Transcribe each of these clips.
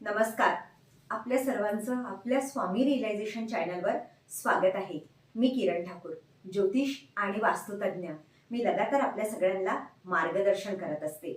नमस्कार. आपल्या सर्वांचं आपल्या स्वामी रिअलायझेशन चॅनलवर स्वागत आहे. मी किरण ठाकूर ज्योतिष आणि वास्तुतज्ञ मी लगातार आपल्या सगळ्यांना मार्गदर्शन करत असते.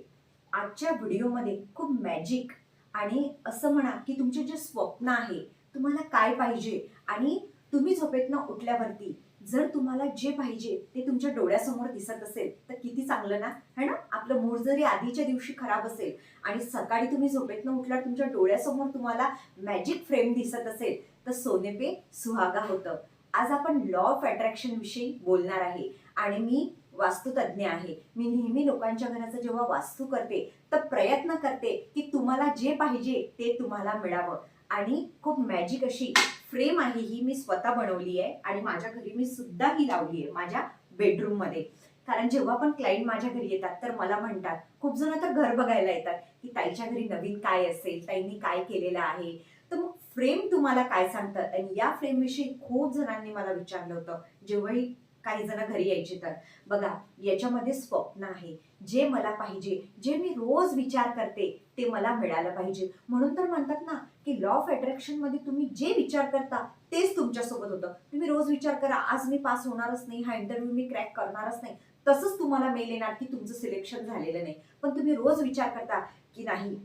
आजच्या व्हिडिओमध्ये खूप मॅजिक आणि असं म्हणा की तुमचे जे स्वप्न आहे तुम्हाला काय पाहिजे आणि तुम्ही झोपेतनं उठल्यावरती जर तुम्हाला जे पाहिजे ते तुमच्या डोळ्यासमोर दिसत असेल तर किती चांगलं ना? है ना? आपलं मूड जरी आधीच्या दिवशी खराब असेल आणि सकाळी तुम्ही झोपेतनं उठल्यावर तुमच्या डोळ्यासमोर तुम्हाला मॅजिक फ्रेम दिसत असेल तर सोने पे सुहागा होतं. आज आपण लॉ ऑफ अट्रॅक्शन विषयी बोलणार आहे आणि मी वास्तुतज्ञ आहे. मी नेहमी लोकांच्या घराचं जेव्हा वास्तू करते तर प्रयत्न करते की तुम्हाला जे पाहिजे ते तुम्हाला मिळावं. आणि खूप मॅजिक अशी फ्रेम आहे ही मी स्वतः बनवली आहे आणि माझ्या घरी मी सुद्धा ही लावली आहे माझ्या बेडरूममध्ये. कारण जेव्हा पण क्लायंट माझ्या घरी येतात तर मला म्हणतात खूप जण तर घर बघायला येतात की ताईच्या घरी नवीन काय असेल ताईंनी काय केलेलं आहे? तर मग फ्रेम तुम्हाला काय सांगतात? आणि या फ्रेमविषयी खूप जणांनी मला विचारलं होतं. जेव्हाही काही जण घरी यायचे तर. बघा याच्यामध्ये स्वप्न आहे. जे मला पाहिजे जे मी रोज विचार करते ते मला मिळालं पाहिजे. म्हणून तर म्हणतात ना की लॉ ऑफ अट्रॅक्शनमध्ये तुम्ही जे विचार करता तेच तुमच्यासोबत होतं. तुम्ही रोज विचार करा आज मी पास होणारच नाही हा इंटरव्ह्यू मी क्रॅक करणारच नाही. तसंच तुम्हाला मेल येणार की तुमचं सिलेक्शन झालेलं नाही. पण तुम्ही रोज विचार करता की नाही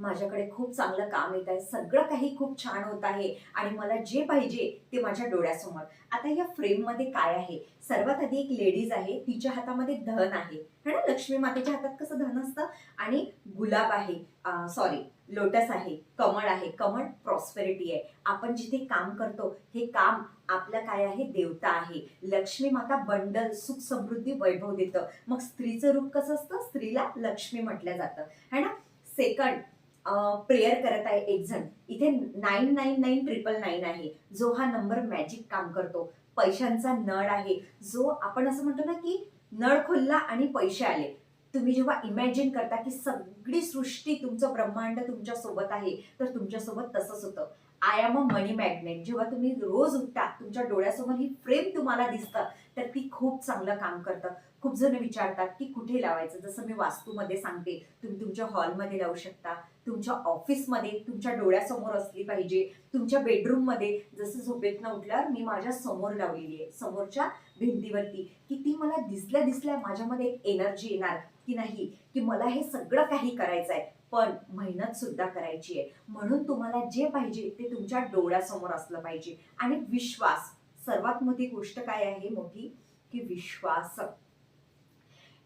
माझ्याकडे खूप चांगलं काम येत आहे. सगळं काही खूप छान होत आहे आणि मला जे पाहिजे ते माझ्या डोळ्यासमोर. आता या फ्रेममध्ये काय आहे? सर्वात आधी एक लेडीज आहे. तिच्या हातामध्ये धन आहे. है ना? लक्ष्मी मातेच्या हातात कसं धन असतं? आणि गुलाब आहे. सॉरी लोटस आहे. कमळ आहे. कमळ प्रॉस्पेरिटी आहे. आपण जिथे काम करतो हे काम आपलं काय आहे? देवता आहे. लक्ष्मी माता बंडल सुख समृद्धी वैभव देतं. मग स्त्रीचं रूप कसं असतं? स्त्रीला लक्ष्मी म्हटलं जातं. है ना? सेकंड प्रेयर करत आहे एक जण. इथे nine nine nine triple nine आहे. जो हा नंबर मॅजिक काम करतो. पैशांचा नळ आहे. जो आपण असं म्हणतो ना की नळ खोलला आणि पैसे आले. तुम्ही जेव्हा इमॅजिन करता की सगळी सृष्टी तुमचं ब्रह्मांड तुमच्यासोबत आहे तर तुमच्यासोबत तसंच होतं. I am a money magnet जेव्हा तुम्ही रोज उठता तुमच्या डोळ्यासमोर ही फ्रेम तुम्हाला दिसतं. तर ती खूप चांगलं काम करतं खूप जण विचारतात की कुठे लावायचं? जसं मी वास्तूमध्ये सांगते तुम्ही तुमच्या हॉलमध्ये लावू शकता तुमच्या ऑफिसमध्ये तुमच्या डोळ्यासमोर असली पाहिजे तुमच्या बेडरूममध्ये. जसं झोपेतनं उठल्यावर मी माझ्यासमोर लावलेली आहे समोरच्या भिंतीवरती. की ती मला दिसल्या दिसल्या माझ्यामध्ये एक एनर्जी येणार की नाही की मला हे सगळं काही करायचं आहे पण मेहनत सुद्धा करायची आहे. म्हणून तुम्हाला जे पाहिजे ते तुमच्या डोळ्यासमोर असलं पाहिजे. आणि विश्वास सर्वात मोठी गोष्ट काय आहे मोठी? की विश्वास.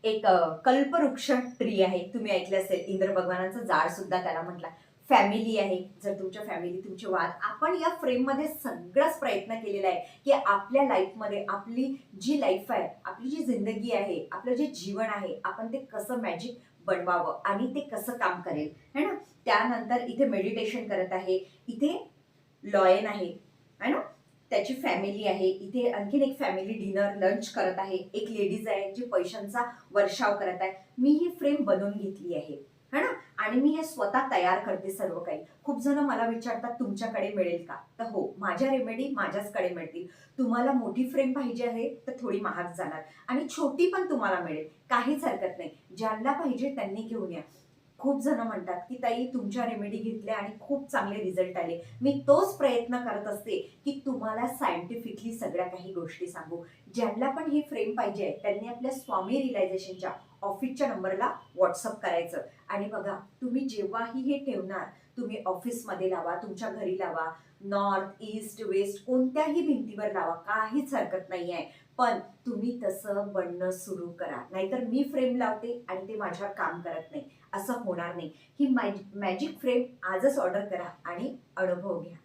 एक कल्पवृक्ष ट्री आहे. तुम्ही ऐकलं असेल इंद्र भगवानाचं जाळ सुद्धा त्याला म्हटला फॅमिली आहे. जर तुमच्या फॅमिली तुमचे वाद आपण या फ्रेममध्ये सगळाच प्रयत्न केलेला आहे की आपल्या लाईफमध्ये आपली जी लाईफ आहे आपली जी जिंदगी आहे आपलं जे जीवन आहे आपण ते कसं मॅजिक बनवावं आणि ते कसं काम करेल. है ना? त्यानंतर इथे मेडिटेशन करत आहे. इथे लॉयन आहे. है ना? त्याची फॅमिली आहे. इथे आणखीन एक फॅमिली डिनर लंच करत आहे. एक लेडीज आहे जी पैशांचा वर्षाव करत आहे. मी ही फ्रेम बनवून घेतली आहे. है ना? आणि मी हे स्वतः तयार करते सर्व काही. खूप जण मला विचारतात तुमच्याकडे मिळेल का? तर हो माझ्या रेमेडी माझ्याचकडे मिळतील. तुम्हाला मोठी फ्रेम पाहिजे आहे तर थोडी महाग जाणार. आणि छोटी पण तुम्हाला मिळेल. काहीच हरकत नाही. ज्यांना पाहिजे त्यांनी घेऊन या. खूप जण म्हणतात की ताई तुमच्या रेमेडी घेतल्या आणि खूप चांगले रिझल्ट आले. मी तोच प्रयत्न करत असते की तुम्हाला सायंटिफिकली सगळ्या काही गोष्टी सांगू. ज्यांना पण ही फ्रेम पाहिजे आहे त्यांनी आपल्या स्वामी रिलायझेशनच्या ऑफिसच्या नंबरला व्हॉट्सअप करायचं. आणि बघा तुम्ही जेव्हाही हे ठेवणार तुम्ही ऑफिसमध्ये लावा तुमच्या घरी लावा नॉर्थ ईस्ट वेस्ट कोणत्याही भिंतीवर लावा काहीच हरकत नाही आहे पण तुम्ही तसं बनणं सुरू करा. नाहीतर मी फ्रेम लावते आणि ते माझ्यावर काम करत नाही. असं होणार नाही. ही मॅजिक फ्रेम आजच ऑर्डर करा आणि अनुभव घ्या.